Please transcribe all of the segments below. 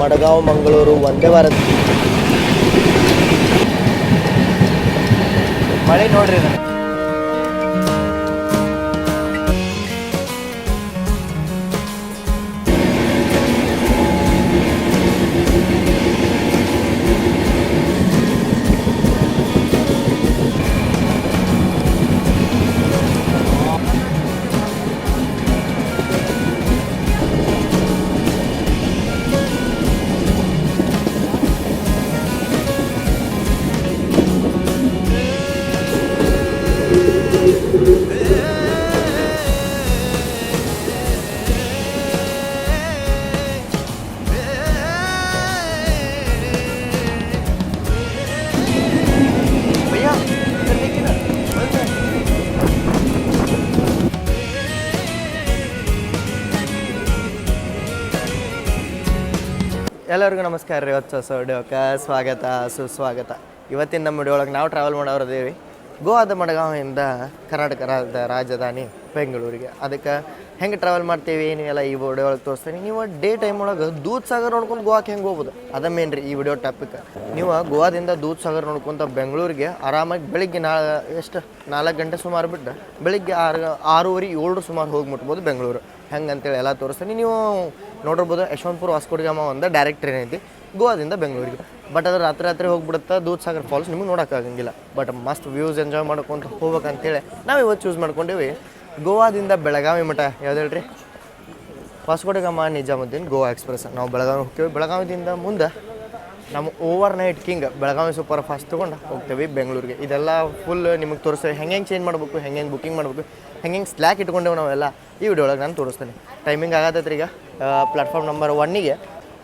ಮಡಗಾಂವ್ ಮಂಗಳೂರು ಒಂದೇ ಭಾರತ್ ಮಳೆ ನೋಡ್ರಿ ಎಲ್ಲರಿಗೂ ನಮಸ್ಕಾರ ರೀ. ಹೊಸ ಹೊಸ ವಿಡಿಯೋಕ್ಕೆ ಸ್ವಾಗತ, ಸುಸ್ವಾಗತ. ಇವತ್ತಿನ ನಮ್ಮ ವಿಡಿಯೋಳಗೆ ನಾವು ಟ್ರಾವೆಲ್ ಮಾಡೋರದೇವಿ ಗೋವಾದ ಮಡಗಾವಿಂದ ಕರ್ನಾಟಕ ರಾಜ್ಯದ ರಾಜಧಾನಿ ಬೆಂಗಳೂರಿಗೆ. ಅದಕ್ಕೆ ಹೆಂಗೆ ಟ್ರಾವೆಲ್ ಮಾಡ್ತೀವಿ ನೀವೆಲ್ಲ ಈ ವಿಡಿಯೋ ತೋರಿಸ್ತೀನಿ. ನೀವು ಡೇ ಟೈಮ್ ಒಳಗೆ ದೂದ್ ಸಾಗರ್ ನೋಡ್ಕೊಂಡು ಗೋವಾಕ್ಕೆ ಹೆಂಗೆ ಹೋಗ್ಬೋದು? ಅದ ಮೇನ್ ರೀ ಈ ವಿಡಿಯೋ ಟಾಪಿಕ್ ನೀವು ಗೋವಾದಿಂದ ದೂದ್ ಸಾಗರ್ ನೋಡ್ಕೊಂತ ಬೆಂಗಳೂರಿಗೆ ಆರಾಮಾಗಿ ಬೆಳಿಗ್ಗೆ ನಾ ಎಷ್ಟು? ನಾಲ್ಕು ಗಂಟೆ ಸುಮಾರು ಬಿಟ್ಟು ಬೆಳಿಗ್ಗೆ ಆರು, ಆರೂವರೆ ಏಳು ಸುಮಾರು ಹೋಗಿ ಮುಟ್ಬೋದು ಬೆಂಗಳೂರು. ಹೆಂಗೆ ಅಂತೇಳಿ ಎಲ್ಲ ತೋರಿಸ್ತೀನಿ. ನೀವು ನೋಡಿರ್ಬೋದು ಯಶವಂತಪುರ ವಾಸ್ಕೋಡಿಗಾಮ ಒಂದು ಡೈರೆಕ್ಟ್ ಟ್ರೈನ್ ಐತಿ, ಗೋವಾದಿಂದ ಬೆಂಗಳೂರಿಗೆ. ಬಟ್ ಅದು ರಾತ್ರಿ ರಾತ್ರಿ ಹೋಗ್ಬಿಡುತ್ತೆ ದೂದ್ ಸಾಗರ್ ಫಾಲ್ಸ್ ನಿಮಗೆ ನೋಡೋಕ್ಕಾಗಂಗಿಲ್ಲ ಬಟ್ ಮಸ್ತ್ ವ್ಯೂಸ್ ಎಂಜಾಯ್ ಮಾಡ್ಕೊಂಡು ಹೋಗ್ಬೇಕಂತೇಳಿ ನಾವು ಇವತ್ತು ಚೂಸ್ ಮಾಡ್ಕೊಂಡೀವಿ. ಗೋವಾದಿಂದ ಬೆಳಗಾವಿ ಮಠ, ಯಾವ್ದು ಹೇಳ್ರಿ? ವಾಸ್ಕೋಡಿಗಾಮ ನಿಜಾಮುದ್ದೀನ್ ಗೋವಾ ಎಕ್ಸ್ಪ್ರೆಸ್. ನಾವು ಬೆಳಗಾವಿ ಹೋಗ್ತೀವಿ. ಬೆಳಗಾವಿದಿಂದ ಮುಂದೆ ನಮ್ಮ overnight king Belagavi super fast ತೊಗೊಂಡು ಹೋಗ್ತೇವೆ ಬೆಂಗಳೂರಿಗೆ. ಇದೆಲ್ಲ ಫುಲ್ ನಿಮಗೆ ತೋರಿಸ್ತೇವೆ ಹೆಂಗೆ ಹೆಂಗೆ ಚೇಂಜ್ ಮಾಡಬೇಕು ಹೆಂಗೆ ಹೆಂಗೆ ಬುಕಿಂಗ್ ಮಾಡಬೇಕು ಹೆಂಗೆ ಹೆಂಗೆ ಸ್ಲ್ಯಾಕ್ ಇಟ್ಕೊಂಡೇವೆ ನಾವೆಲ್ಲ, ಈ ವಿಡಿಯೋ ಒಳಗೆ ನಾನು ತೋರಿಸ್ತೇನೆ. ಟೈಮಿಂಗ್ ಆಗತ್ತೈತ್ರಿ ಈಗ ಪ್ಲಾಟ್ಫಾರ್ಮ್ ನಂಬರ್ ಒನ್ನಿಗೆ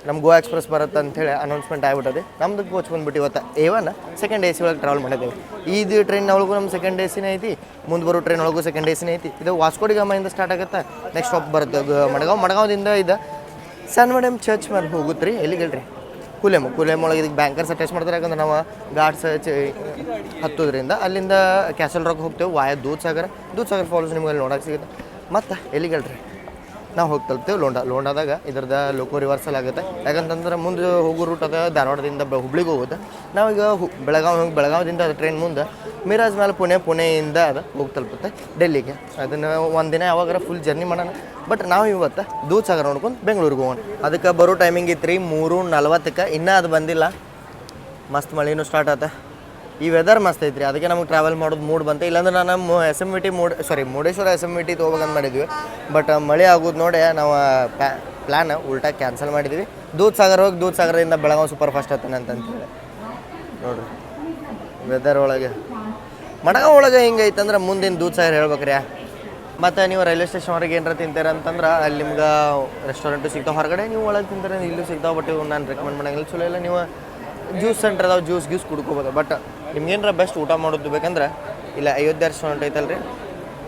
ನಮ್ಮ ಗೋವಾ ಎಕ್ಸ್ಪ್ರೆಸ್ ಬರುತ್ತೆ ಅಂತೇಳಿ ಅನೌನ್ಸ್ಮೆಂಟ್ ಆಗಿಬಿಟ್ಟದೆ. ನಮ್ದು ಕೋಚ್ ಬಂದ್ಬಿಟ್ಟು ಇವತ್ತು A one second A C ಒಳಗೆ ಟ್ರಾವೆಲ್ ಮಾಡಿದ್ದೇವೆ ಇದು ಟ್ರೈನ್ ಒಳಗೂ ನಮ್ಮ ಸೆಕೆಂಡ್ ಎ ಸಿನೇ ಐತಿ, ಮುಂದೆ ಬರೋ ಟ್ರೈನ್ ಒಳಗೂ ಸೆಕೆಂಡ್ ಎ ಸಿನೇ ಐತಿ. ಇದು ವಾಸ್ಕೋಡಿಗಾಮಿಂದ ಸ್ಟಾರ್ಟ್ ಆಗುತ್ತೆ. ನೆಕ್ಸ್ಟ್ ಸ್ಟಾಪ್ ಬರುತ್ತೆ ಮಡಗಾವ್, ಮಡಗಾವ್ದಿಂದ ಇದು ಸನ್ ಮೇಡಮ್ ಚರ್ಚ್ ಮೇಲೆ ಹೋಗುತ್ತೆ ರೀ ಎಲ್ಲಿಗೆ ಹೇಳ್ರಿ? ಕುಲೆಮ್ ಕುಲೆಮ್ ಒಳಗೆ ಇದಕ್ಕೆ ಬ್ಯಾಂಕರ್ಸ್ ಅಟ್ಯಾಚ್ ಮಾಡ್ತಾರೆ, ಯಾಕಂದ್ರೆ ನಾವು ಘಾಟ್ಸ್ ಹತ್ತೋದ್ರಿಂದ ಅಲ್ಲಿಂದ ಕ್ಯಾಸಲ್ ರಾಕ್ ಹೋಗ್ತೇವೆ, ವಾಯ ದೂದ್ ಸಾಗರ ದೂದ್ ಸಾಗರ್ ಫಾಲ್ಸ್ ನಿಮ್ಗೆ ಅಲ್ಲಿ ನೋಡೋಕೆ ಸಿಗುತ್ತೆ. ಮತ್ತು ಎಲ್ಲಿಗೆ ಹೇಳ್ರಿ? ನಾವು ಹೋಗಿ ತಲುಪ್ತೇವೆ. ಲೋಂಡಾ, ಲೋಂಡಾದಾಗ ಇದ್ರದ್ದು ಲೋಕೋ ರಿವರ್ಸಲ್ ಆಗುತ್ತೆ. ಯಾಕಂತಂದ್ರೆ ಮುಂದೆ ಹೋಗೋ ರೂಟ್ ಅದ, ಧಾರವಾಡದಿಂದ ಬ, ಹುಬ್ಳಿಗೆ ಹೋಗುತ್ತೆ ನಾವೀಗ ಹು, ಬೆಳಗಾವಿ ಹೋಗಿ ಬೆಳಗಾವಿದಿಂದ ಅದು ಟ್ರೈನ್ ಮುಂದೆ. ಮಿರಾಜ್ ಮೇಲೆ ಪುಣೆ, ಪುಣೆಯಿಂದ ಅದು ಹೋಗಿ ತಲುಪುತ್ತೆ ಡೆಲ್ಲಿಗೆ. ಅದನ್ನು ಒಂದಿನ ಯಾವಾಗಾರ ಫುಲ್ ಜರ್ನಿ ಮಾಡೋಣ. ಬಟ್ ನಾವು ಇವತ್ತು ದೂದ್ ಸಾಗರ ನೋಡ್ಕೊಂಡು ಬೆಂಗಳೂರಿಗೆ ಹೋಗೋಣ. ಅದಕ್ಕೆ ಬರೋ ಟೈಮಿಂಗ್ ಇತ್ತು ರೀ ಮೂರು ನಲ್ವತ್ತಕ್ಕೆ. ಇನ್ನೂ ಅದು ಬಂದಿಲ್ಲ. ಮಸ್ತ್ ಮಳೆನೂ ಸ್ಟಾರ್ಟ್ ಆತ. ಈ ವೆದರ್ ಮಸ್ತ್ ಐತ್ರಿ. ಅದಕ್ಕೆ ನಮಗೆ ಟ್ರಾವೆಲ್ ಮಾಡೋದು ಮೂಡ್ ಬಂತು. ಇಲ್ಲಾಂದ್ರೆ ನಾನು S M V T mood sorry Murudeshwar S M V T ತೊಗೋಬೇಕಂತ ಮಾಡಿದ್ವಿ. ಬಟ್ ಮಳೆ ಆಗೋದು ನೋಡಿ ನಾವು ಪ್ಲ್ಯಾನ್ ಉಲ್ಟಾ ಕ್ಯಾನ್ಸಲ್ ಮಾಡಿದ್ವಿ. ದೂದ್ ಸಾಗರ್ ಹೋಗಿ ದೂದ್ ಸಾಗರದಿಂದ ಬೆಳಗಾವಿ ಸೂಪರ್ ಫಾಸ್ಟ್ ಹತ್ತಾನೆ ಅಂತಂತೇಳಿ ನೋಡ್ರಿ. ವೆದರ್ ಒಳಗೆ. ಮಡಗಾವ್ ಒಳಗೆ ಹಿಂಗೈತಂದ್ರೆ ಮುಂದಿನ ದೂದ್ ಸಾಗರ್ ಹೇಳ್ಬೇಕ್ರಿ. ಮತ್ತು ನೀವು ರೈಲ್ವೆ ಸ್ಟೇಷನ್ ಹೊರಗೆ ಏನಾರ ತಿಂತೀರ ಅಂತಂದ್ರೆ ಅಲ್ಲಿ ನಿಮ್ಗೆ ರೆಸ್ಟೋರೆಂಟು ಸಿಗ್ತಾವೆ. ಹೊರಗಡೆ ನೀವು ಒಳಗೆ ತಿಂತಾರೆ, ಇಲ್ಲೂ ಸಿಗ್ತಾವೆ ಬಟ್ ನಾನು ರೆಕಮೆಂಡ್ ಮಾಡಂಗಿಲ್ಲ. ಚಲೋ ಇಲ್ಲ, ನೀವು ಜ್ಯೂಸ್ ಸೆಂಟರ್ ಅದಾವೆ, ಜ್ಯೂಸ್ ಗ್ಯೂಸ್ ಕುಡ್ಕೋಬೋದು. ಬಟ್ ನಿಮ್ಗೇನಾರ ಬೆಸ್ಟ್ ಊಟ ಮಾಡೋದು ಬೇಕಂದ್ರೆ, ಇಲ್ಲ ಅಯೋಧ್ಯ ರೆಸ್ಟೋರೆಂಟ್ ಐತಲ್ರಿ?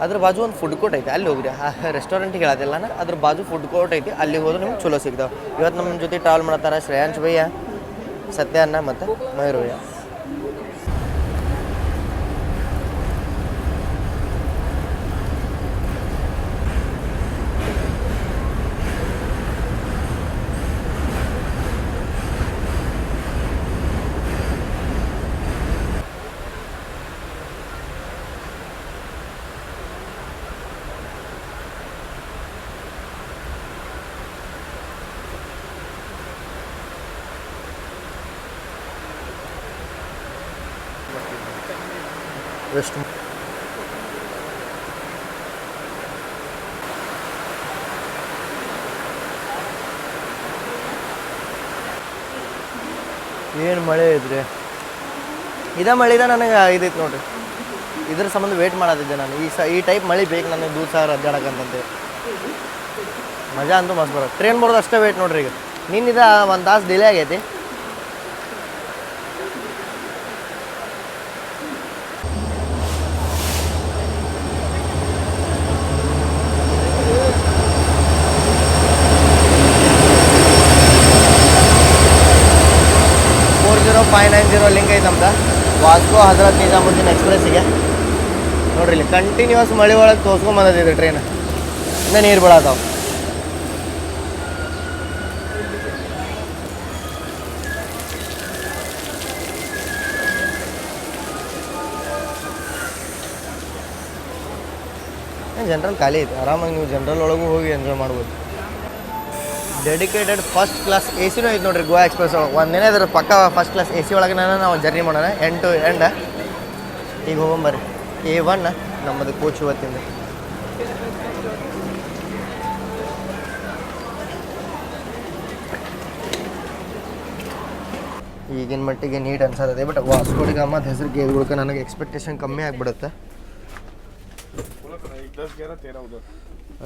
ಅದ್ರ ಬಾಜು ಒಂದು ಫುಡ್ ಕೋರ್ಟ್ ಐತೆ, ಅಲ್ಲಿ ಹೋಗ್ರಿ. ಆ ರೆಸ್ಟೋರೆಂಟಿಗೆ ಹೇಳೋದಿಲ್ಲ ಅದ್ರ ಬಾಜು ಫುಡ್ ಕೋರ್ಟ್ ಐತಿ, ಅಲ್ಲಿ ಹೋದ್ರೆ ನಿಮ್ಗೆ ಚಲೋ ಸಿಗ್ತಾವೆ. ಇವತ್ತು ನಮ್ಮ ಜೊತೆ ಟ್ರಾವೆಲ್ ಮಾಡ್ತಾರೆ ಶ್ರೇಯಾಂಶ್ ಭಯ್ಯ ಸತ್ಯನ್ನ ಮತ್ತು ಮಯೂರ್ ಭಯ್ಯ ವೆಸ್ಟ್ ಏನು ಮಳೆ ಇದ್ರೆ? ಇದ ಮಳೆದ ನನಗೆ ಇದೈತೆ ನೋಡ್ರಿ. ಇದ್ರ ಸಂಬಂಧ ವೇಟ್ ಮಾಡೋದಿದ್ದೆ ನಾನು. ಈ ಸ, ಈ ಟೈಪ್ ಮಳೆ ಬೇಕು ನನಗೆ ದೂರ ಸಾವಿರ ಅಡ್ಡಾಡಕ್ಕಂತಂತೆ ಮಜಾ ಅಂತೂ ಮಸ್ತ್ ಬರೋದು ಟ್ರೈನ್ ಬರೋದು ಅಷ್ಟೇ ವೇಟ್ ನೋಡ್ರಿ ಈಗ. ನಿನ್ನಿದ ಒಂದು ತಾಸು ಡಿಲೇ ಆಗೈತಿ. ವಾಸ್ಕೋ ಹಜರತ್ ನಿಜಾಮುದ್ದೀನ್ ಎಕ್ಸ್ಪ್ರೆಸ್ಸಿಗೆ. ನೋಡ್ರಿ ಇಲ್ಲಿ ಕಂಟಿನ್ಯೂಸ್ ಮಳೆ ಒಳಗೆ ತೋರ್ಸ್ಕೊಂಬಂದಿದೆ ಟ್ರೈನ್ ಇನ್ನೂ ನೀರು ಬೀಳತ್ತಾವ ಜನರಲ್ ಖಾಲಿ ಐತೆ. ಆರಾಮಾಗಿ ನೀವು ಜನ್ರಲ್ ಒಳಗೂ ಹೋಗಿ ಎಂಜಾಯ್ ಮಾಡ್ಬೋದು. ಡೆಡಿಕೇಟೆಡ್ ಫಸ್ಟ್ ಕ್ಲಾಸ್ ಎ ಸಿನೂ ಐತೆ ನೋಡ್ರಿ ಗೋವಾ ಎಕ್ಸ್ಪ್ರೆಸ್ ಒಳಗೆ. ಒಂದಿನ ಅದ್ರ ಪಕ್ಕ ಫಸ್ಟ್ ಕ್ಲಾಸ್ ಎ ಸಿ ಒಳಗೆ ನಾವು ಜರ್ನಿ ಮಾಡೋಣ. ಎಂಡ್ ಟು ಎಂಡ ಈಗ ಹೋಗೊಂಬರ್ರಿ ಎ ಒನ್ ನಮ್ಮದು ಕೋಚ್ ಇವತ್ತಿಂದ. ಈಗಿನ ಮಟ್ಟಿಗೆ ನೀಟ್ ಅನ್ಸತ್ತದೆ ಬಟ್ ವಾಸ್ಕೋಡಿಗೆ ಮತ್ತು ಹೆಸರು ಗೇದ್ಗುಳ್ಕ ನನಗೆ ಎಕ್ಸ್ಪೆಕ್ಟೇಷನ್ ಕಮ್ಮಿ ಆಗಿಬಿಡುತ್ತೆ.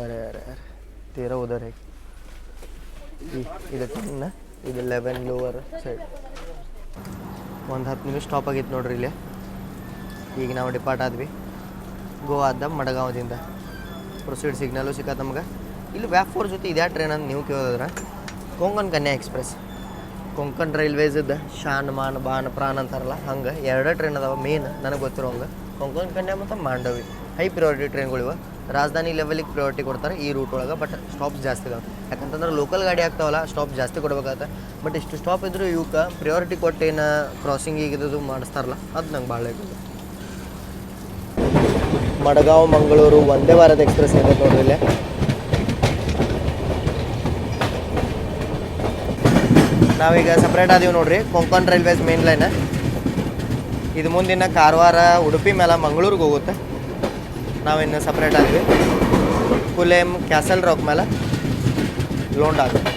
ಅರೆ ಅರೆ ಅರೆ. ತೇರ ಉದರ್ ಹೇಗೆ? ಇದು ಟೆನ್ನ ಇದು ಲೆವೆನ್ ಲೋವರ್ ಸೈಡ್. ಒಂದು ಹತ್ತು ನಿಮಿಷ ಸ್ಟಾಪ್ ಆಗಿತ್ತು ನೋಡ್ರಿ ಇಲ್ಲಿ. ಈಗ ನಾವು ಡಿಪಾರ್ಟ್ ಆದ್ವಿ. ಗೋವಾದ ಮಡಗಾಂವದಿಂದ. ಪ್ರೊಸೀಡ್ ಸಿಗ್ನಲು ಸಿಕ್ಕ ನಮ್ಗೆ. ಇಲ್ಲಿ ವ್ಯಾಪ್ ಫೋರ್ ಜೊತೆ ಇದೇ ಟ್ರೈನ್ ಅಂತ ನೀವು ಕೇಳೋದ್ರೆ ಕೊಂಕಣ್ ಕನ್ಯಾ ಎಕ್ಸ್ಪ್ರೆಸ್ ಕೊಂಕಣ್ ರೈಲ್ವೇಸ್ ಇದ್ದ ಶಾನ್ ಮಾನ್ ಬಾನ್ ಪ್ರಾನ್ ಅಂತಾರಲ್ಲ, ಹಂಗೆ ಎರಡೇ ಟ್ರೈನ್ ಅದಾವ ಮೇನ್ ನನಗೆ ಗೊತ್ತಿರೋ ಹಂಗೆ ಕೊಂಕಣ್ ಕನ್ಯಾ ಮತ್ತು ಮಾಂಡವಿ ಹೈ ಪ್ರಿಯಾರಿಟಿ ಟ್ರೈನ್ಗಳಿವೆ ರಾಜಧಾನಿ ಲೆವೆಲಿಗೆ ಪ್ರಿಯಾರಿಟಿ ಕೊಡ್ತಾರೆ ಈ ರೂಟ್ ಒಳಗೆ ಬಟ್ ಸ್ಟಾಪ್ಸ್ ಜಾಸ್ತಿ ಇದಾವೆ ಯಾಕಂತಂದ್ರೆ ಲೋಕಲ್ ಗಾಡಿ ಆಗ್ತಾವಲ್ಲ ಸ್ಟಾಪ್ ಜಾಸ್ತಿ ಕೊಡಬೇಕಾಗತ್ತೆ. ಬಟ್ ಇಷ್ಟು ಸ್ಟಾಪ್ ಇದ್ದರೂ ಇವಕ್ಕೆ ಪ್ರಿಯಾರಿಟಿ ಕೊಟ್ಟು ಕ್ರಾಸಿಂಗ್ ಈಗಿದ್ದು ಮಾಡಿಸ್ತಾರಲ್ಲ, ಅದು ನಂಗೆ ಭಾಳ ಬೇಕು ಮಡಗಾವ್, ಮಂಗಳೂರು ಒಂದೇ ವಾರದ ಎಕ್ಸ್ಪ್ರೆಸ್ ಇದೆ ನೋಡ್ರಿ ನಾವೀಗ ಸಪ್ರೇಟ್ ಆದೀವಿ ನೋಡ್ರಿ ಕೊಂಕಣ್ ರೈಲ್ವೇಸ್ ಮೇನ್ ಲೈನ್ ಇದು ಮುಂದಿನ ಕಾರವಾರ, ಉಡುಪಿ ಮೇಲೆ ಮಂಗಳೂರಿಗೆ ಹೋಗುತ್ತೆ. ನಾವಿನ್ನು ಸಪ್ರೇಟ್ ಆದ್ವಿ. ಕುಲೇಮ್ ಕ್ಯಾಸಲ್ ರಾಕ್ ಮೇಲೆ ಲೋಂಡ್ ಆಗುತ್ತೆ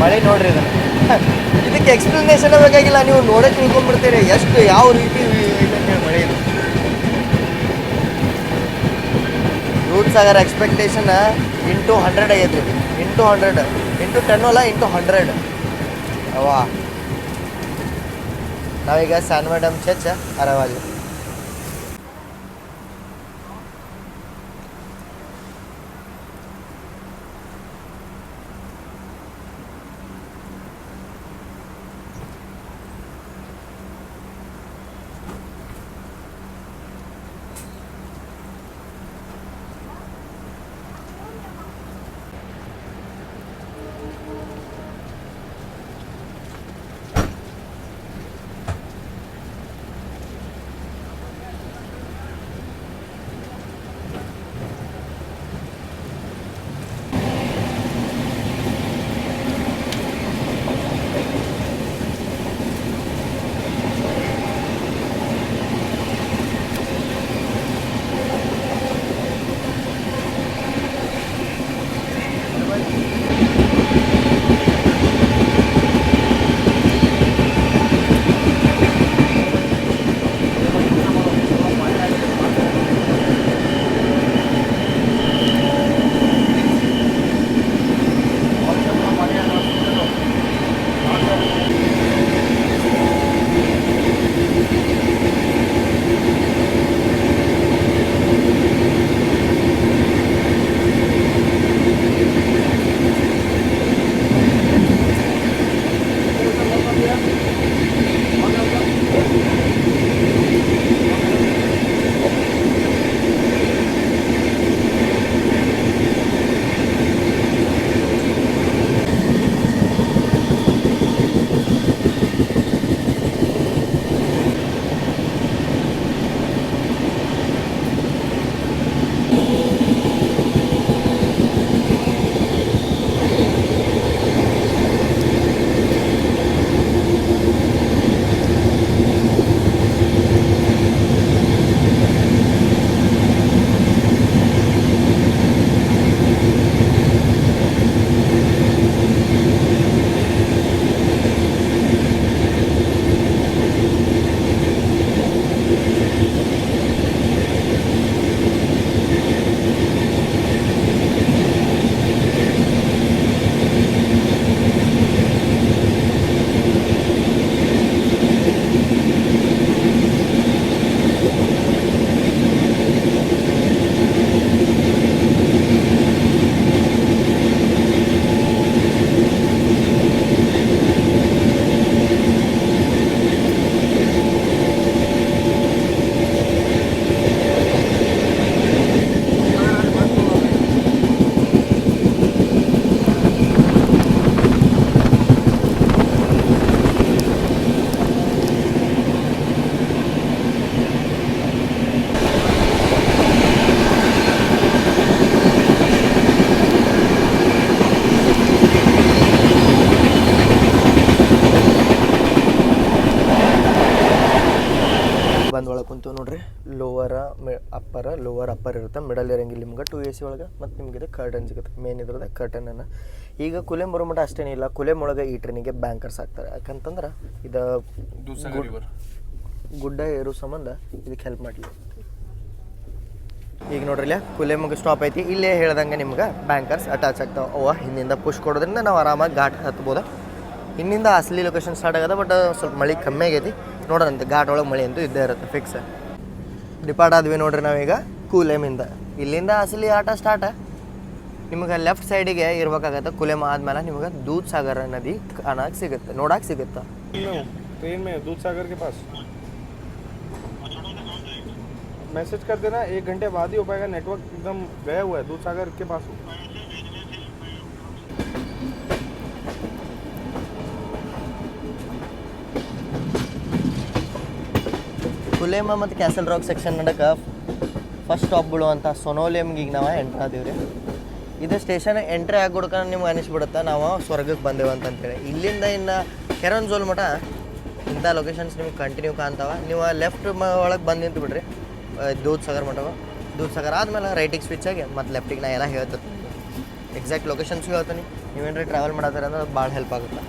ಮಳೆ ನೋಡ್ರಿ ಇದನ್ನು ಇದಕ್ಕೆ ಎಕ್ಸ್ಪ್ಲನೇಷನ್ ಬೇಕಾಗಿಲ್ಲ, ನೀವು ನೋಡೇ ತಿಳ್ಕೊಂಡ್ಬಿಡ್ತೀರಿ. ಎಷ್ಟು, ಯಾವ ರೀತಿ ಮಳೆ ಇದು route Sagar expectation into hundred ಆಗೈತೆ ಇಂಟು ಹಂಡ್ರೆಡ್ ಇಂಟು ಟೆನ್ ಅಲ್ಲ, ಇಂಟು ಹಂಡ್ರೆಡ್ ಅವಾ ನಾವೀಗ ಸ್ಯಾನ್ ಮೇಡಮ್ ಚರ್ಚ್ ಅರವಾಲಿ ಅಪ್ಪರ ಲೋವರ್ ಅಪ್ಪರ್ ಇರುತ್ತೆ. ಮಿಡಲ್ ಇರಂಗಿಲ್ಲ ನಿಮ್ಗೆ ಟು ಎ ಸಿ ಒಳಗೆ ಮತ್ತು ನಿಮ್ಗೆ ಇದು ಕರ್ಟನ್ ಸಿಗುತ್ತೆ. ಮೇನ್ ಇದ್ರದ ಕರ್ಟನನ್ನು ಈಗ ಕುಲೆಮ್ ಬರೋ ಮಟ್ಟ ಅಷ್ಟೇನಿಲ್ಲ ಕುಲೆಮ್ ಒಳಗೆ ಈ ಟ್ರೈನಿಗೆ ಬ್ಯಾಂಕರ್ಸ್ ಆಗ್ತಾರೆ ಯಾಕಂತಂದ್ರೆ ಇದು ಗುಡ್- ಗುಡ್ಡ ಏರೋ ಸಂಬಂಧ ಇದಕ್ಕೆ ಹೆಲ್ಪ್ ಮಾಡಲಿ. ಈಗ ನೋಡ್ರಿ ಕುಲೆ ಕುಲೆಮ್ಗೆ ಸ್ಟಾಪ್ ಐತಿ. ಇಲ್ಲೇ ಹೇಳ್ದಂಗೆ ನಿಮ್ಗೆ ಬ್ಯಾಂಕರ್ಸ್ ಅಟ್ಯಾಚ್ ಆಗ್ತಾವೆ. ಅವ ಹಿಂದಿಂದ ಪುಷ್ ಕೊಡೋದ್ರಿಂದ ನಾವು ಆರಾಮಾಗಿ ಘಾಟ್ ಹತ್ಬೋದು. ಹಿಂದಿಂದ ಅಸಲಿ ಲೊಕೇಶನ್ ಸ್ಟಾರ್ಟ್ ಆಗದ ಬಟ್ ಸ್ವಲ್ಪ ಮಳೆ ಕಮ್ಮಿ ಆಗೈತಿ. ನೋಡೋರಂತೆ ಘಾಟ್ ಒಳಗೆ ಮಳೆ ಅಂತೂ ಇದ್ದೇ ಇರುತ್ತೆ ಫಿಕ್ಸ್ ಡಿಪಾರ್ಟ್ ಆದ್ವಿ ನೋಡ್ರಿ ನಾವೀಗ ಕೂಲೆಮಿಂದ ಇಲ್ಲಿಂದ ಅಸಲಿ ಆಟ ಸ್ಟಾರ್ಟ ನಿಮಗೆ ಲೆಫ್ಟ್ ಸೈಡಿಗೆ ಇರ್ಬೇಕಾಗತ್ತೆ ಕುಲೆಮ ಆದ್ಮೇಲೆ ನಿಮಗೆ ದೂದ್ ಸಾಗರ ನದಿ ಕಾಣಕ್ಕೆ ಸಿಗುತ್ತೆ ನೋಡಕ್ಕೆ ಸಿಗುತ್ತೆ ट्रेन में दूध सागर के पास मैसेज कर देना एक घंटे बाद ही हो पाएगा नेटवर्क एकदम गया हुआ है दूध सागर के पास हूँ ಕುಲೇಮ ಮತ್ತು ಕ್ಯಾಸಲ್ ರಾಕ್ ಸೆಕ್ಷನ್ ನಡಕ ಫಸ್ಟ್ ಸ್ಟಾಪ್ ಬಿಡುವಂಥ ಸೊನೋಲಿಯಮ್ಗೆ ಈಗ ನಾವು ಎಂಟ್ರ್ ಆದೀವಿ ರೀ ಇದು ಸ್ಟೇಷನ್ ಎಂಟ್ರಿ ಆಗ್ಬಿಡ್ಕ ನಿಮ್ಗೆ ಅನಿಸ್ಬಿಡುತ್ತೆ, ನಾವು ಸ್ವರ್ಗಕ್ಕೆ ಬಂದೇವು ಅಂತಂತೇಳಿ. ಇಲ್ಲಿಂದ ಇನ್ನು ಕೆರನ್ಜೋಲ್ ಮಠ, ಇಂಥ ಲೊಕೇಶನ್ಸ್ ನಿಮ್ಗೆ ಕಂಟಿನ್ಯೂ ಕಾಣ್ತಾವ. ನೀವು ಲೆಫ್ಟ್ ಒಳಗೆ ಬಂದು ನಿಂತು ಬಿಡ್ರಿ. ದೂದ್ ಸಾಗರ್ ಮಠವ. ದೂದ್ ಸಾಗರ್ ಆದಮೇಲೆ ರೈಟಿಗೆ ಸ್ವಿಚ್ ಆಗಿ, ಮತ್ತು ಲೆಫ್ಟಿಗೆ ನಾ ಎಲ್ಲ ಹೇಳ್ತೀನಿ. ಎಕ್ಸಾಕ್ಟ್ ಲೊಕೇಶನ್ಸ್ ಹೇಳ್ತೀನಿ. ನೀವೇನ್ರಿ ಟ್ರಾವೆಲ್ ಮಾಡತ್ತೀರ ಅಂದ್ರೆ ಭಾಳ ಹೆಲ್ಪ್ ಆಗುತ್ತೆ.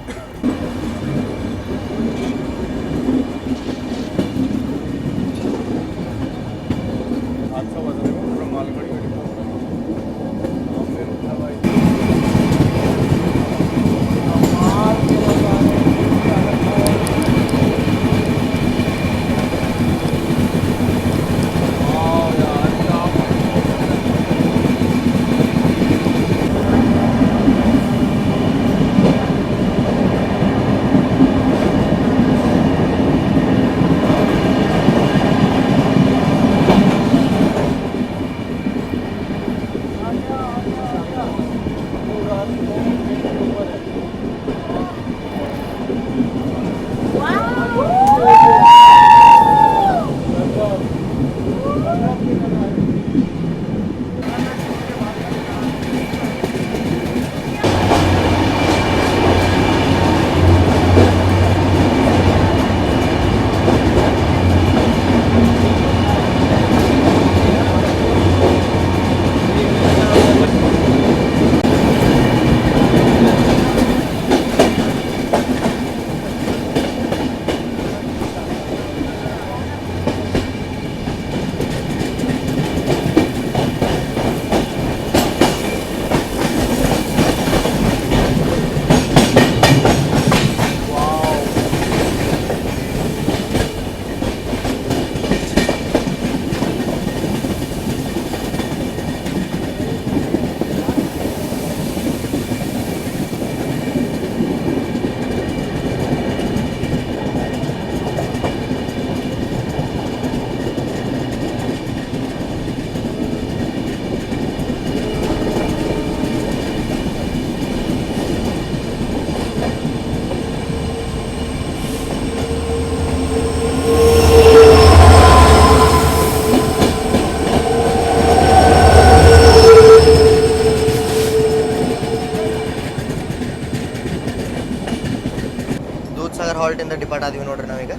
ಡಿಪಾರ್ಟ್ ಆದ್ವಿ ನೋಡ್ರಿ ನಾವೀಗ.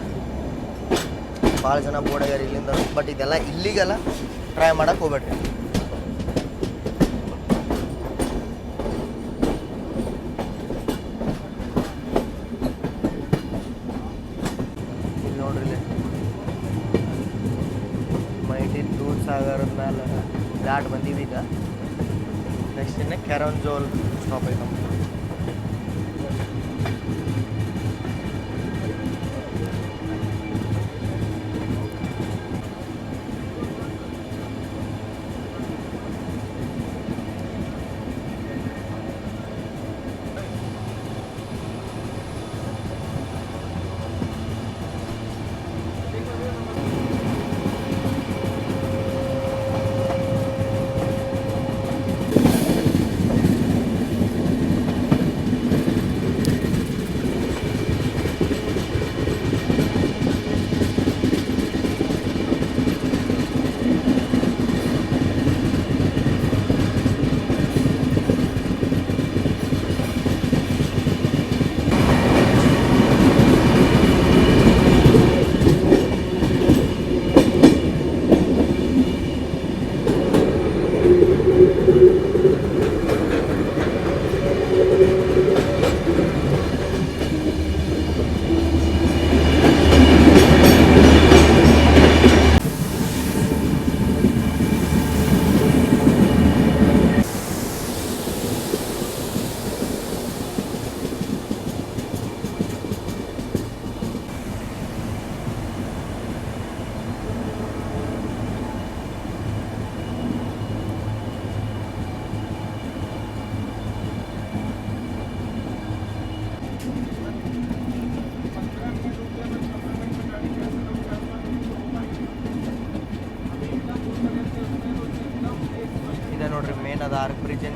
ಭಾಳ ಜನ ಬೋರ್ಡ್ ಆಗ್ಯಾರ ಇಲ್ಲಿಂದ. ಬಟ್ ಇದೆಲ್ಲ ಇಲ್ಲಿಗೆಲ್ಲ ಟ್ರೈ ಮಾಡಕ್ಕೆ ಹೋಗ್ಬೇಡ್ರಿ. ನೋಡ್ರಿ ಮೈಟಿ ದೂರ್ ಸಾಗರದ ಮೇಲೆ ಘಾಟ್ ಬಂದೀವಿ ಈಗ. ನೆಕ್ಸ್ಟ್ ಇನ್ನು ಕ್ಯಾರನ್ಜೋಲ್ ಸ್ಟಾಪ್ ಐತೆ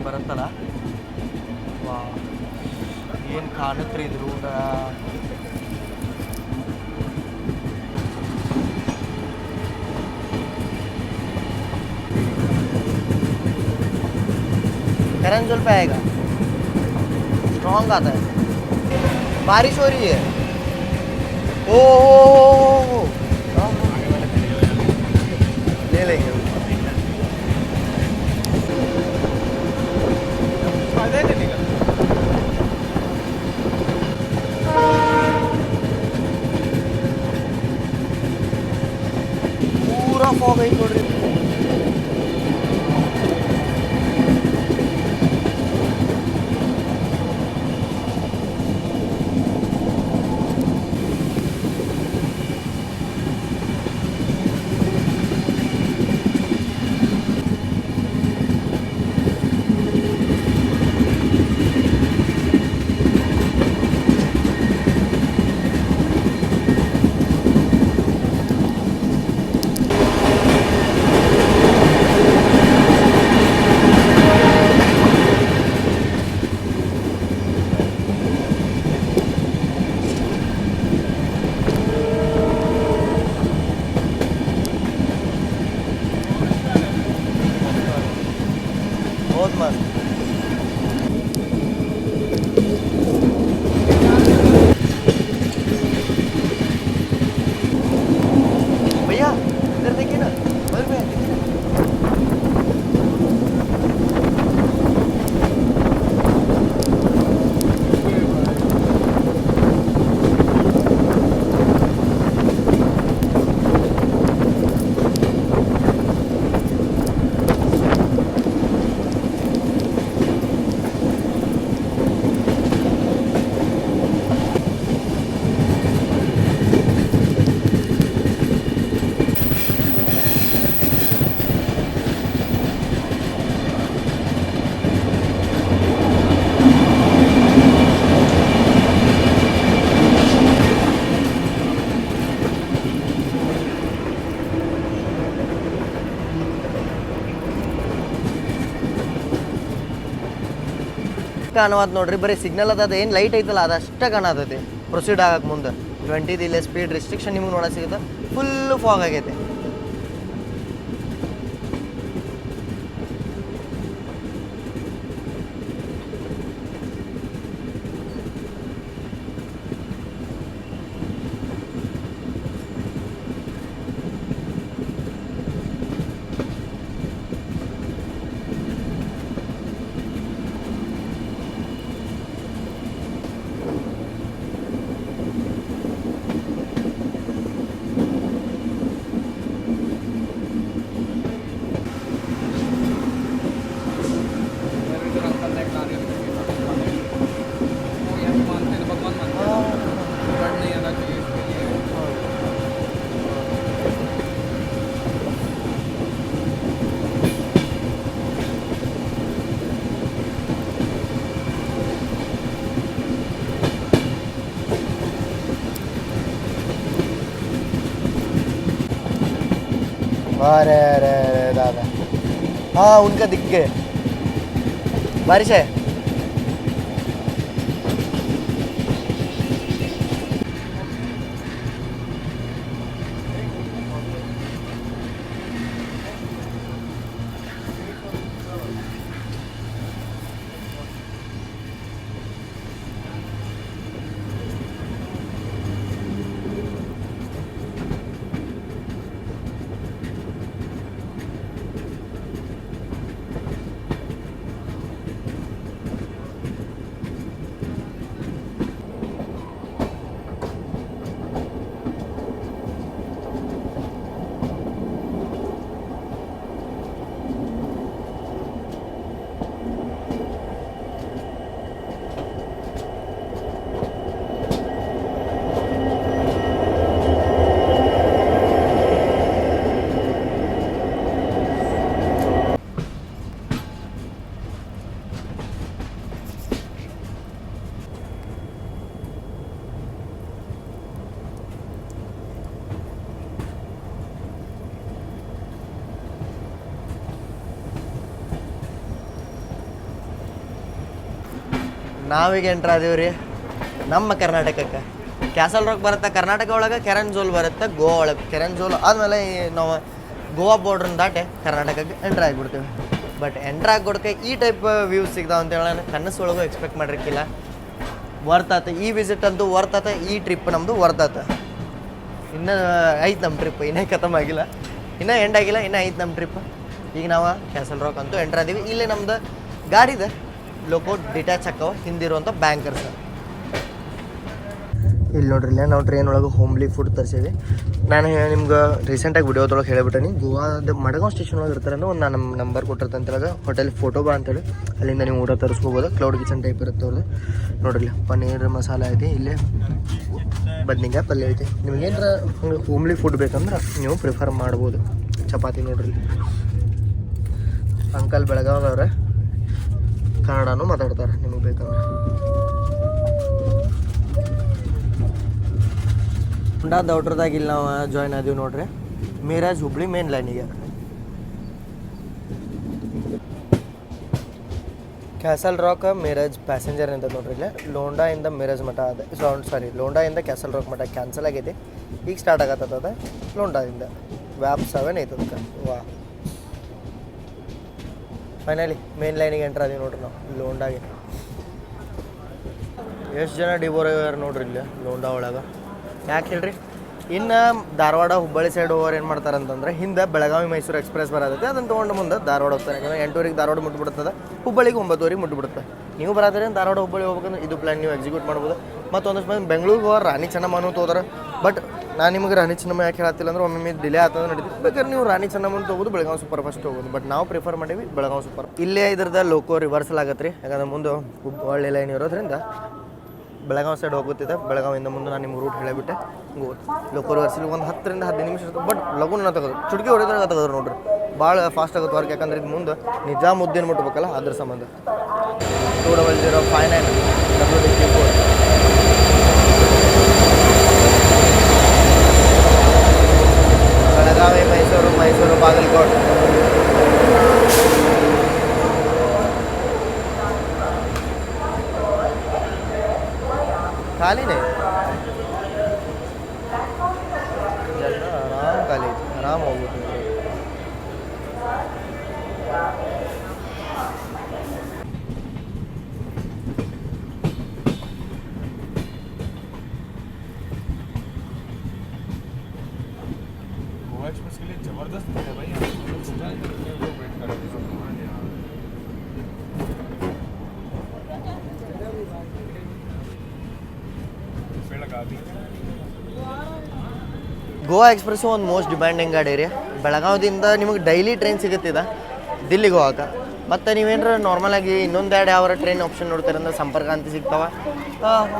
ಬರುತ್ತಲ್ಲ ವಾ ಏನು ಕಾಣುತ್ರಿ ಇದು ರೂಟ करंट जुल पे आएगा स्ट्रॉन्ग आता है बारिश हो रही है ओ, ओ, ओ, ओ, ओ, ओ। ದೂರ ಫಾಗ್ ಐತೆ ನೋಡ್ರಿ Olmaz. ಕಾಣವತ್ ನೋಡ್ರಿ, ಬರೀ ಸಿಗ್ನಲ್ ಅದ ಏನು ಲೈಟ್ ಐತಲ್ಲ, ಅದಷ್ಟೇ ಕಾಣತೈತಿ. ಪ್ರೊಸೀಡ್ ಆಗಕ್ಕೆ ಮುಂದೆ. ಟ್ವೆಂಟಿದು ಇಲ್ಲೇ ಸ್ಪೀಡ್ ರಿಸ್ಟ್ರಿಕ್ಷನ್ ನಿಮ್ಗೆ ನೋಡೋ ಸಿಗುತ್ತೆ. ಫುಲ್ ಫಾಗ್ ಆಗೈತೆ. अरे अरे अरे दादा हाँ उनका दिख गए बारिश है ನಾವೀಗ ಎಂಟ್ರ್ ಆದೀವ್ರಿ? ನಮ್ಮ ಕರ್ನಾಟಕಕ್ಕೆ. ಕ್ಯಾಸಲ್ ರಾಕ್ ಬರುತ್ತೆ, ಕರ್ನಾಟಕ ಒಳಗೆ ಕೆರನ್ ಜೋಲ್ ಬರುತ್ತೆ ಗೋವಾ ಒಳಗೆ. ಕೆರನ್ ಜೋಲ್ ಆದಮೇಲೆ ನಾವು ಗೋವಾ ಬಾರ್ಡ್ರನ್ನ ದಾಟೆ ಕರ್ನಾಟಕಕ್ಕೆ ಎಂಟ್ರ್ ಆಗಿಬಿಡ್ತೀವಿ. ಬಟ್ ಎಂಟ್ರ್ ಆಗಿಬಿಡ್ಕೆ ಈ ಟೈಪ್ ವ್ಯೂಸ್ ಸಿಗ್ತಾವ ಅಂತೇಳಿ ನಾನು ಒಳಗೂ ಎಕ್ಸ್ಪೆಕ್ಟ್ ಮಾಡಿರ್ಕಿಲ್ಲ. ವರ್ತ್ ಆತ. ಈ ವಿಸಿಟ್ ಅಂತೂ ವರ್ತ್ ಆತ, ಈ ಟ್ರಿಪ್ ನಮ್ಮದು ವರ್ತ್ ಆತ. ಇನ್ನು ಐತೆ ನಮ್ಮ ಟ್ರಿಪ್ ಇನ್ನೇ ಖತಮ್ ಆಗಿಲ್ಲ. ಇನ್ನೂ ಎಂಡ್ ಆಗಿಲ್ಲ, ಇನ್ನೂ ಐತೆ ನಮ್ಮ ಟ್ರಿಪ್ ಈಗ ನಾವು ಕ್ಯಾಸಲ್ ರಾಕ್ ಅಂತೂ ಎಂಟ್ರ್ ಆದೀವಿ. ಇಲ್ಲೇ ನಮ್ದು ಗಾಡಿ ಇದೆ ಲೋಕೋ ಡಿಟ್ಯಾಚ್ ಹಾಕೋ, ಹಿಂದಿರುವಂಥ ಬ್ಯಾಂಕರ್ಸ್ ಇಲ್ಲಿ ನೋಡ್ರಿ, ಇಲ್ಲ ನಾವು ಟ್ರೈನ್ ಒಳಗೆ ಹೋಮ್ಲಿ ಫುಡ್ ತರಿಸೀವಿ ನಾನು ನಿಮ್ಗೆ ರೀಸೆಂಟಾಗಿ ವಿಡಿಯೋದೊಳಗೆ ಹೇಳಿಬಿಟ್ಟೇನಿ. ಗೋವಾದ ಮಡಗಾಂವ್ ಸ್ಟೇಷನ್ ಒಳಗೆ ಇರ್ತಾರೆ ಅಂದ್ರೆ ಒಂದು ನಾನು ನಮ್ಮ ನಂಬರ್ ಕೊಟ್ಟಿರ್ತೆ ಅಂತೇಳಿ ಹೋಟೆಲ್ ಫೋಟೋ ಬಾ ಅಂತೇಳಿ ಅಲ್ಲಿಂದ ನೀವು ಊಟ ತರಿಸ್ಕೋಬೋದು. ಕ್ಲೌಡ್ ಕಿಚನ್ ಟೈಪ್ ಇರುತ್ತೆ ಅವ್ರದ್ದು. ನೋಡ್ರಿ, ಪನ್ನೀರ್ ಮಸಾಲ ಐತಿ, ಇಲ್ಲೇ ಬದ್ನಿಕಾಯಿ ಪಲ್ಯ ಐತಿ. ನಿಮ್ಗೇನಾರ ಹೋಮ್ಲಿ ಫುಡ್ ಬೇಕಂದ್ರೆ ನೀವು ಪ್ರಿಫರ್ ಮಾಡ್ಬೋದು. ಚಪಾತಿ ನೋಡ್ರಿ. ಅಂಕಲ್ ಬೆಳಗಾವ್ದವ್ರೆ ಕನ್ನಡನೂ ಮಾತಾಡ್ತಾರೆ ನಿಮಗೆ ಬೇಕಂದ್ರೆ. ಹುಂಡಾ ದೌಡ್ರದಾಗ ಇಲ್ಲಿ ನಾವು ಜಾಯ್ನ್ ಆದೀವಿ ನೋಡ್ರಿ. ಮೀರಾಜ್ ಹುಬ್ಳಿ ಮೇನ್ ಲೈನಿಗೆ ಕ್ಯಾಸಲ್ ರಾಕ್ ಮಿರಾಜ್ ಪ್ಯಾಸೆಂಜರ್ ಅಂತ ನೋಡ್ರಿ ಇಲ್ಲಿ. ಲೋಂಡಾ ಇಂದ ಮಿರಾಜ್ ಮಠ ಅದ. ಸಾರಿ ಲೋಂಡಾಯಿಂದ ಕ್ಯಾಸಲ್ ರಾಕ್ ಮಠ ಕ್ಯಾನ್ಸಲ್ ಆಗೈತಿ. ಈಗ ಸ್ಟಾರ್ಟ್ ಆಗತ್ತದ ಲೋಂಡಾದಿಂದ ವ್ಯಾಪ್ ಸೆವೆನ್ ಐತದ ವಾ ಫೈನಲಿ ಮೇನ್ ಲೈನಿಗೆ ಎಂಟ್ರ್ ಅದೀವಿ ನೋಡ್ರಿ ನಾವು ಲೋಂಡಾಗೆ ಎಷ್ಟು ಜನ ಡಿಬೋರ್ ಆಗ್ಯಾರ ನೋಡ್ರಿ ಇಲ್ಲಿ ಲೋಂಡಾ ಒಳಗೆ. ಯಾಕೆ ಹೇಳ್ರಿ? ಇನ್ನು ಧಾರವಾಡ ಹುಬ್ಬಳ್ಳಿ ಸೈಡ್ ಹೋಗೋರು ಏನು ಮಾಡ್ತಾರೆ ಅಂತಂದ್ರೆ, ಹಿಂದೆ ಬೆಳಗಾವಿ, ಮೈಸೂರು ಎಕ್ಸ್ಪ್ರೆಸ್ ಬರೋದೈತೆ ಅದನ್ನು ತೊಗೊಂಡು ಮುಂದೆ ಧಾರವಾಡ ಹೋಗ್ತಾರೆ. ಯಾಕಂದ್ರೆ ಎಂಟೂವರೆಗೆ ಧಾರವಾಡ ಮುಟ್ಬಿಡ್ತದೆ ಹುಬ್ಬಳ್ಳಿಗೆ ಒಂಬತ್ತುವರೆಗೆ ಮುಟ್ಬಿಡುತ್ತೆ. ನೀವು ಬರಾದ್ರೆ ಧಾರವಾಡ ಹುಬ್ಬಳ್ಳಿ ಹೋಗ್ಬೇಕಂದ್ರೆ ಇದು ಪ್ಲ್ಯಾನ್ ನೀವು ಎಕ್ಸಿಕ್ಯೂಟ್ ಮಾಡ್ಬೋದು. ಮತ್ತು ಒಂದಷ್ಟು ಮಂದಿ ಬೆಂಗಳೂರಿಗೆ ಹೋಗೋರು ರಾಣಿ ಚೆನ್ನಮ್ಮನೂ ತೋದಾರ ಬಟ್ ನಾನು ನಿಮಗೆ ರಾಣಿ ಚೆನ್ನಮ್ಮ ಯಾಕೆ ಹೇಳತ್ತಿಲ್ಲ ಅಂದ್ರೆ ಒಮ್ಮೊಮ್ಮೆ ಡಿಲೇ ಆಗ್ತದೆ ನಡೀತದೆ ಬೇಕಾದ್ರೆ ನೀವು ರಾಣಿ ಚೆನ್ನಮ್ಮನ ತೊಗೋದು ಬೆಳಗಾವಿ ಸೂಪರ್ ಫಾಸ್ಟ್ ಹೋಗೋದು ಬಟ್ ನಾವು ಪ್ರಿಫರ್ ಮಾಡೀವಿ ಬೆಳಗಾವಿ ಸೂಪರ್ ಇಲ್ಲೇ ಇದ್ರದ ಲೋಕೋ ರಿವರ್ಸಲ್ ಆಗತ್ತೆ ರೀ ಯಾಕಂದ್ರೆ ಮುಂದೆ ಒಳ್ಳೆ ಲೈನ್ ಇರೋದ್ರಿಂದ ಬೆಳಗಾವಿ ಸೈಡ್ ಹೋಗುತ್ತಿದ್ದೆ ಬೆಳಗಾವಿಯಿಂದ ಮುಂದೆ ನಾನು ನಿಮ್ಗೆ ರೂಟ್ ಹೇಳಿಬಿಟ್ಟೆ. ಲೋಕೋ ರಿವರ್ಸಲ್ ಒಂದು ಹತ್ತರಿಂದ ಹದಿನೈದು ನಿಮಿಷ ಇರ್ತದೆ. ಬಟ್ ಲಘುನ ತೆಗೆದು. ಚುಟುಕಿ ಹೊಡೆದಾಗ ತೆಗೆದ್ರು ನೋಡ್ರಿ. ಭಾಳ ಫಾಸ್ಟ್ ಆಗುತ್ತೆ ವರ್ಕ್ ಯಾಕಂದ್ರೆ ಇದು ಮುಂದೆ ನಿಜಾಮುದ್ದೀನ್ ಮುಟ್ಬೇಕಲ್ಲ ಅದ್ರ ಸಂಬಂಧ. Two double zero five nine W D four Belagavi Mysuru Mysuru Bagalkote खाली ಗೋವಾ ಎಕ್ಸ್ಪ್ರೆಸ್ ಒಂದು ಮೋಸ್ಟ್ ಡಿಮ್ಯಾಂಡಿಂಗ್ ಗಾಡಿ ರೀ. ಬೆಳಗಾವಿಯಿಂದ ನಿಮಗೆ ಡೈಲಿ ಟ್ರೈನ್ ಸಿಗುತ್ತಿದೆ ದಿಲ್ಲಿಗೆ ಹೋಗಕ್ಕೆ. ಮತ್ತು ನೀವೇನಾರ ನಾರ್ಮಲಾಗಿ ಇನ್ನೊಂದು ಎರಡು ಯಾವ ಟ್ರೈನ್ ಆಪ್ಷನ್ ನೋಡ್ತೀರ ಅಂದ್ರೆ ಸಂಪರ್ಕ ಅಂತ ಸಿಗ್ತಾವ.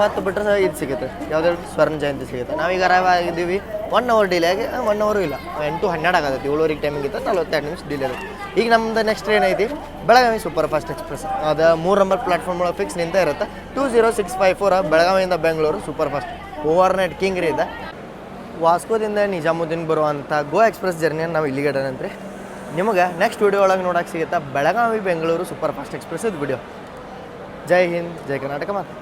ಮತ್ತು ಬಿಟ್ಟರೆ ಇದು ಸಿಗುತ್ತೆ. ಯಾವುದೇ ಸ್ವರ್ಣ ಜಯಂತಿ ಸಿಗುತ್ತೆ. ನಾವೀಗ ಅರೈವ್ ಆಗಿದ್ದೀವಿ. ಒನ್ ಅವರ್ ಡಿಲೇ ಆಗಿ ಒನ್ ಅವರು ಇಲ್ಲ. ಎಂಟು ಹನ್ನೆರಡು ಆಗತ್ತೆ. ಏಳುವರೆಗೆ ಟೈಮಿಗೆ ಇತ್ತು ನಲ್ವತ್ತೆರಡು ನಿಮಿಷ ಡಿಲೇ ಆಗುತ್ತೆ. ಈಗ ನಮ್ದು ನೆಕ್ಸ್ಟ್ ಟ್ರೈನ್ ಐತಿ. ಬೆಳಗಾವಿ ಸೂಪರ್ ಫಾಸ್ಟ್ ಎಕ್ಸ್ಪ್ರೆಸ್ ಅದು ಮೂರು ನಂಬರ್ ಪ್ಲಾಟ್ಫಾರ್ಮ್ ಒಳಗೆ ಫಿಕ್ಸ್ ನಿಂತ ಇರುತ್ತೆ. Two zero six five four ಬೆಳಗಾವಿಯಿಂದ Bengaluru super fast overnight king ರೀ ಇದೆ. ವಾಸ್ಕೋದಿಂದ ನಿಜಾಮುದ್ದೀನ್ ಬರುವಂಥ ಗೋ ಎಕ್ಸ್ಪ್ರೆಸ್ ಜರ್ನಿಯನ್ನು ನಾವು ಇಲ್ಲಿಗೆ ಇಡೋಣಂತ್ರಿ ನಿಮಗೆ ನೆಕ್ಸ್ಟ್ ವಿಡಿಯೋ ಒಳಗೆ ನೋಡೋಕೆ ಸಿಗುತ್ತಾ Belagavi, Bengaluru superfast express video ಜೈ ಹಿಂದ್, ಜೈ ಕರ್ನಾಟಕ ಮಾತು.